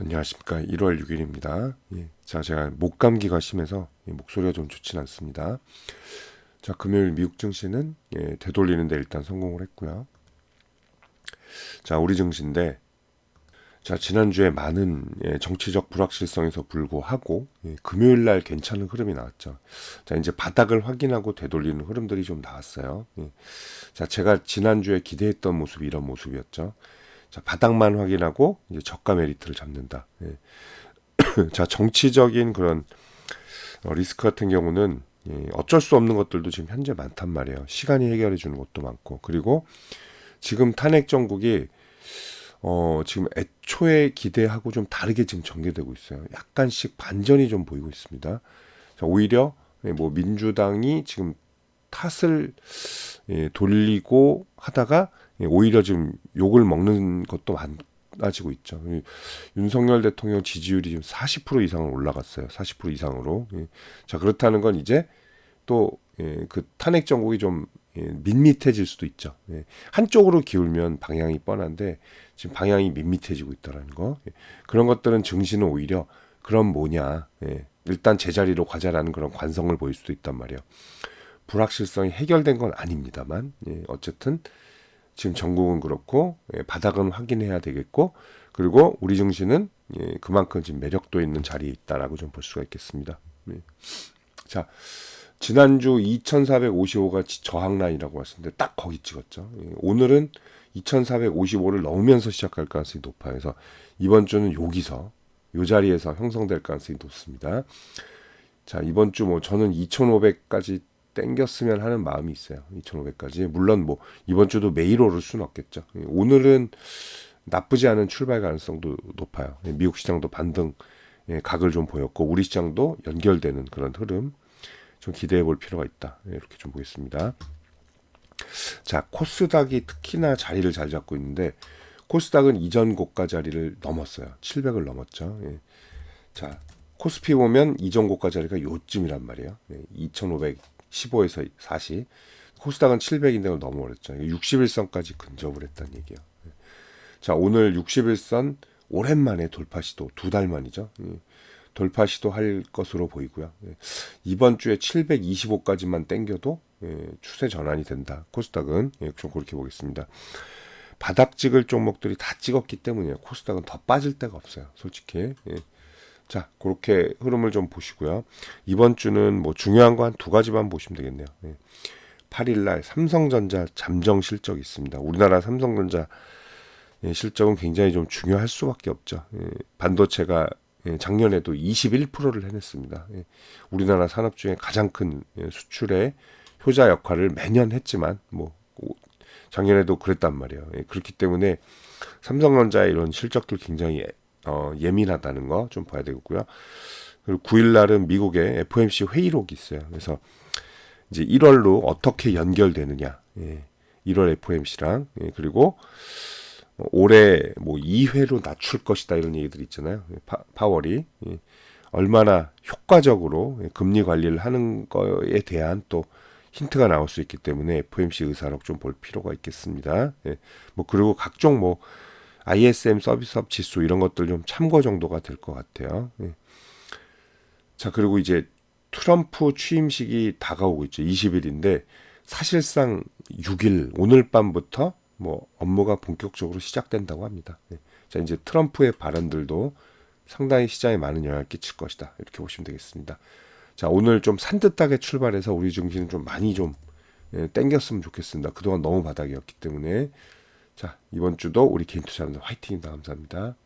안녕하십니까. 1월 6일입니다. 예. 자, 제가 목 감기가 심해서 예, 목소리가 좀 좋진 않습니다. 자, 금요일 미국 증시는 예, 되돌리는데 일단 성공을 했고요. 자, 우리 증시인데 자, 지난주에 많은 예, 정치적 불확실성에서 불구하고 예, 금요일 날 괜찮은 흐름이 나왔죠. 자, 이제 바닥을 확인하고 되돌리는 흐름들이 좀 나왔어요. 예. 자, 제가 지난주에 기대했던 모습이 이런 모습이었죠. 자, 바닥만 확인하고 이제 저가 메리트를 잡는다. 예. 자, 정치적인 그런 어, 리스크 같은 경우는 예, 어쩔 수 없는 것들도 지금 현재 많단 말이에요. 시간이 해결해 주는 것도 많고. 그리고 지금 탄핵 정국이 어, 지금 애초에 기대하고 좀 다르게 지금 전개되고 있어요. 약간씩 반전이 좀 보이고 있습니다. 자, 오히려 예, 뭐 민주당이 지금 탓을 예, 돌리고 하다가 예, 오히려 지금 욕을 먹는 것도 많아지고 있죠. 윤석열 대통령 지지율이 지금 40% 이상을 올라갔어요. 40% 이상으로. 예. 자 그렇다는 건 이제 또그 예, 탄핵 정국이 좀 밋밋해질 수도 있죠. 한쪽으로 기울면 방향이 뻔한데 지금 방향이 밋밋해지고 있다라는 거. 그런 것들은 증시는 오히려 그럼 뭐냐. 일단 제자리로 가자라는 그런 관성을 보일 수도 있단 말이에요. 불확실성이 해결된 건 아닙니다만 어쨌든 지금 전국은 그렇고 예, 바닥은 확인해야 되겠고 그리고 우리 증시는 예, 그만큼 지금 매력도 있는 자리에 있다라고 좀 볼 수가 있겠습니다. 예. 자 지난주 2,455가 저항 라인이라고 했었는데 딱 거기 찍었죠. 예, 오늘은 2,455를 넘으면서 시작할 가능성이 높아요. 그래서 이번 주는 여기서 요 자리에서 형성될 가능성이 높습니다. 자 이번 주 뭐 저는 2,500까지 땡겼으면 하는 마음이 있어요. 2,500까지. 물론 뭐 이번 주도 매일 오를 수는 없겠죠. 오늘은 나쁘지 않은 출발 가능성도 높아요. 미국 시장도 반등 예, 각을 좀 보였고 우리 시장도 연결되는 그런 흐름 좀 기대해 볼 필요가 있다. 예, 이렇게 좀 보겠습니다. 자, 코스닥이 특히나 자리를 잘 잡고 있는데 코스닥은 이전 고가 자리를 넘었어요. 700을 넘었죠. 예. 자, 코스피 보면 이전 고가 자리가 요쯤이란 말이에요. 2,500 15에서 40. 코스닥은 700인데 를 넘어버렸죠. 61선까지 근접을 했다는 얘기예요. 자, 오늘 61선 오랜만에 돌파 시도 두 달 만이죠. 예. 돌파 시도 할 것으로 보이고요. 예. 이번 주에 725까지만 땡겨도 예, 추세 전환이 된다. 코스닥은 좀 그렇게 보겠습니다. 바닥 찍을 종목들이 다 찍었기 때문에 코스닥은 더 빠질 데가 없어요. 솔직히. 자, 그렇게 흐름을 좀 보시고요. 이번 주는 뭐 중요한 거 한 두 가지만 보시면 되겠네요. 네. 8일 날 삼성전자 잠정 실적이 있습니다. 우리나라 삼성전자 예, 실적은 굉장히 좀 중요할 수밖에 없죠. 예, 반도체가 예, 작년에도 21%를 해냈습니다. 예, 우리나라 산업 중에 가장 큰 예, 수출의 효자 역할을 매년 했지만 뭐 작년에도 그랬단 말이에요. 예, 그렇기 때문에 삼성전자의 이런 실적들 굉장히 어, 예민하다는 거 좀 봐야 되겠고요. 그리고 9일 날은 미국의 FOMC 회의록이 있어요. 그래서 이제 1월로 어떻게 연결되느냐. 예. 1월 FOMC랑 예. 그리고 올해 뭐 2회로 낮출 것이다 이런 얘기들 있잖아요. 예, 파, 파월이 예. 얼마나 효과적으로 예, 금리 관리를 하는 거에 대한 또 힌트가 나올 수 있기 때문에 FOMC 의사록 좀 볼 필요가 있겠습니다. 예. 뭐 그리고 각종 뭐 ISM 서비스업 지수 이런 것들 좀 참고 정도가 될 것 같아요. 예. 자 그리고 이제 트럼프 취임식이 다가오고 있죠. 20일인데 사실상 6일 오늘 밤부터 뭐 업무가 본격적으로 시작된다고 합니다. 예. 자 이제 트럼프의 발언들도 상당히 시장에 많은 영향을 끼칠 것이다. 이렇게 보시면 되겠습니다. 자 오늘 좀 산뜻하게 출발해서 우리 증시는 좀 많이 좀 예, 땡겼으면 좋겠습니다. 그동안 너무 바닥이었기 때문에 자, 이번 주도 우리 개인 투자자분들 화이팅입니다. 감사합니다.